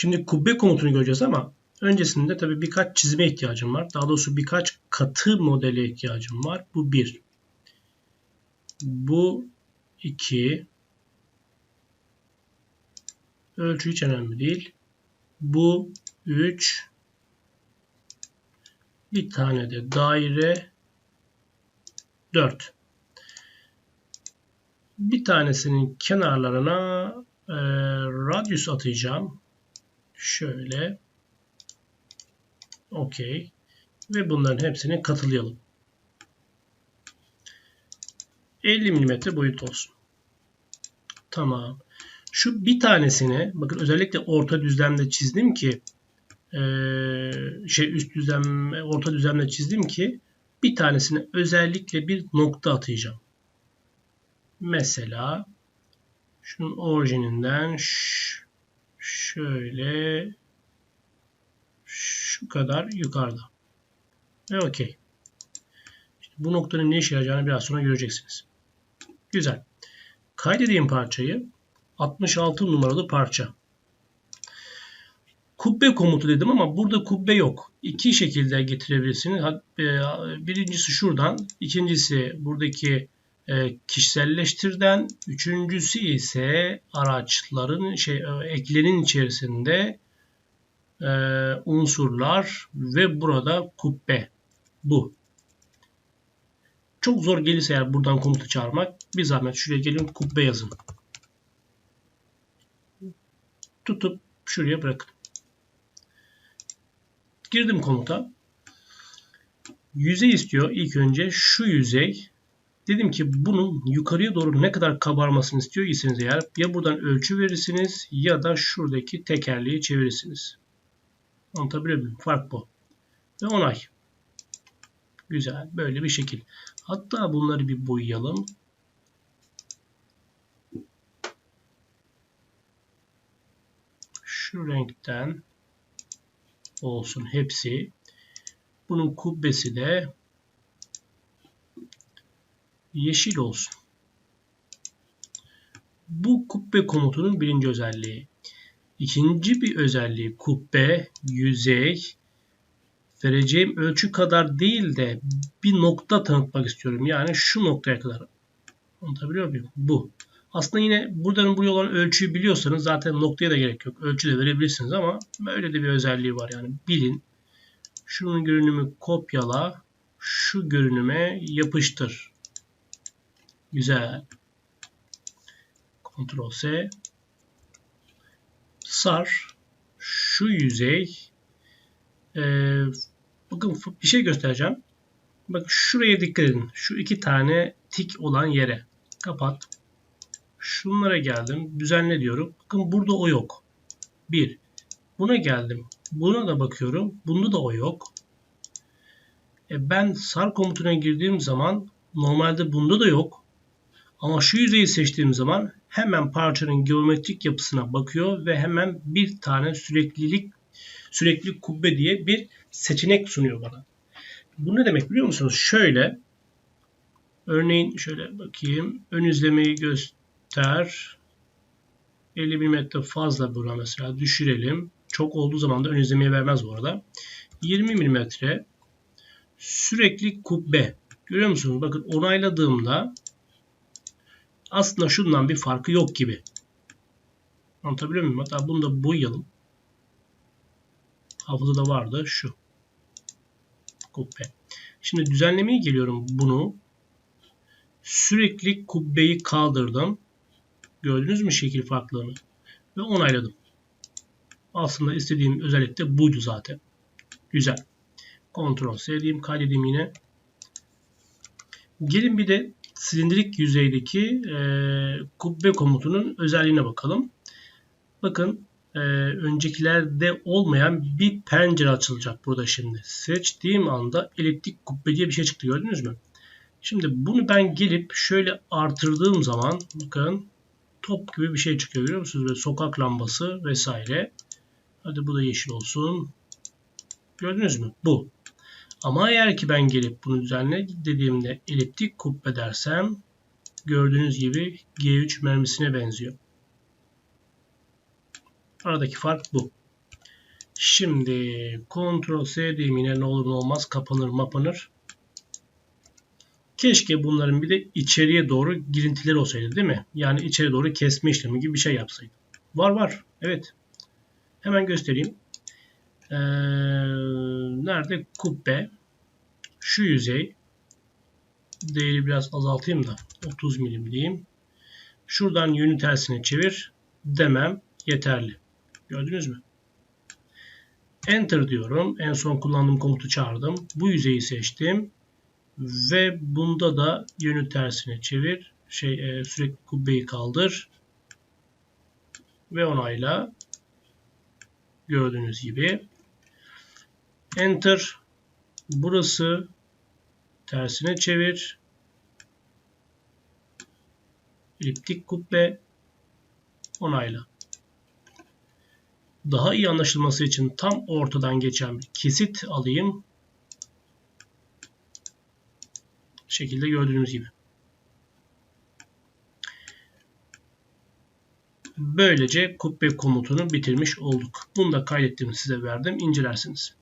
Şimdi kubbe komutunu göreceğiz ama öncesinde tabii birkaç çizime ihtiyacım var. Daha doğrusu birkaç katı modele ihtiyacım var. Bu bir. Bu iki. Ölçü hiç önemli değil. Bu 3. Bir tane de daire 4. Bir tanesinin kenarlarına e, radyus atacağım. Şöyle. Okey. Ve bunların hepsini katılayalım. 50 mm boyut olsun. Tamam. Şu bir tanesini bakın özellikle orta düzlemde çizdim ki şey üst düzlem orta düzlemde çizdim ki bir tanesine özellikle bir nokta atacağım. Mesela şunun orijininden şöyle şu kadar yukarıda. Ve okey. İşte bu noktanın ne işe yarayacağını biraz sonra göreceksiniz. Güzel. Kaydedeyim parçayı. 66 numaralı parça. Kubbe komutu dedim ama burada kubbe yok. İki şekilde getirebilirsiniz. E, birincisi şuradan, ikincisi buradaki kişiselleştirden, üçüncüsü ise araçların şey e, eklenin içerisinde unsurlar ve burada kubbe. Bu. Çok zor gelirse eğer buradan komutu çağırmak bir zahmet şuraya gelin kubbe yazın. Tutup şuraya bırakın. Girdim komuta. Yüzey istiyor ilk önce şu yüzey. Dedim ki bunun yukarıya doğru ne kadar kabarmasını istiyor iseniz eğer ya buradan ölçü verirsiniz ya da şuradaki tekerleği çevirirsiniz. Anlatabiliyor muyum? Fark bu. Ve onay. Güzel. Böyle bir şekil. Hatta bunları bir boyayalım. Şu renkten olsun hepsi. Bunun kubbesi de yeşil olsun. Bu kubbe komutunun birinci özelliği. İkinci bir özelliği kubbe, yüzey, vereceğim ölçü kadar değil de bir nokta tanıtmak istiyorum. Yani şu noktaya kadar. Anlatabiliyor muyum? Bu. Aslında yine buradan buraya olan ölçüyü biliyorsanız zaten noktaya da gerek yok. Ölçü de verebilirsiniz ama böyle de bir özelliği var. Yani bilin. Şunun görünümü kopyala. Şu görünüme yapıştır. Güzel. Ctrl S. Sar. Şu yüzey. Ee, bakın bir şey göstereceğim. Bak şuraya dikkat edin. Şu iki tane tik olan yere. Kapat. Şunlara geldim. Düzenle diyorum. Bakın burada o yok. Bir. Buna geldim. Buna da bakıyorum. Bunda da o yok. E ben sar komutuna girdiğim zaman normalde bunda da yok. Ama şu yüzeyi seçtiğim zaman hemen parçanın geometrik yapısına bakıyor ve hemen bir tane süreklilik sürekli kubbe diye bir seçenek sunuyor bana. Bu ne demek biliyor musunuz? Şöyle örneğin şöyle bakayım. Ön izlemeyi göster ter 50 mm fazla bura mesela düşürelim. Çok olduğu zaman da ön izlemeye vermez bu arada. 20 mm sürekli kubbe. Görüyor musunuz? Bakın onayladığımda aslında şundan bir farkı yok gibi. Anlatabiliyor muyum? Hatta bunu da boyayalım. Hafızada vardı şu. Kubbe. Şimdi düzenlemeye geliyorum bunu. Sürekli kubbeyi kaldırdım. Gördünüz mü şekil farklılığını? Ve onayladım. Aslında istediğim özellik de buydu zaten. Güzel. Ctrl C diyeyim. Kaydedeyim yine. Gelin bir de silindirik yüzeydeki e, kubbe komutunun özelliğine bakalım. Bakın e, öncekilerde olmayan bir pencere açılacak burada şimdi. Seçtiğim anda eliptik kubbe diye bir şey çıktı gördünüz mü? Şimdi bunu ben gelip şöyle artırdığım zaman bakın top gibi bir şey çıkıyor görüyor musunuz? Böyle sokak lambası vesaire. Hadi bu da yeşil olsun. Gördünüz mü? Bu. Ama eğer ki ben gelip bunu düzenle dediğimde eliptik kubbe dersem gördüğünüz gibi G3 mermisine benziyor. Aradaki fark bu. Şimdi Ctrl S diyeyim yine ne olur ne olmaz kapanır mapanır. Keşke bunların bir de içeriye doğru girintileri olsaydı değil mi? Yani içeri doğru kesme işlemi gibi bir şey yapsaydı. Var var. Evet. Hemen göstereyim. Ee, nerede? Kubbe. Şu yüzey. Değeri biraz azaltayım da. 30 milim diyeyim. Şuradan yönü tersine çevir. Demem yeterli. Gördünüz mü? Enter diyorum. En son kullandığım komutu çağırdım. Bu yüzeyi seçtim. Ve bunda da yönü tersine çevir. Şey e, sürekli kubbeyi kaldır. Ve onayla. Gördüğünüz gibi. Enter. Burası tersine çevir. Eliptik kubbe. Onayla. Daha iyi anlaşılması için tam ortadan geçen bir kesit alayım. şekilde gördüğünüz gibi. Böylece kubbe komutunu bitirmiş olduk. Bunu da kaydettiğimi size verdim. İncelersiniz.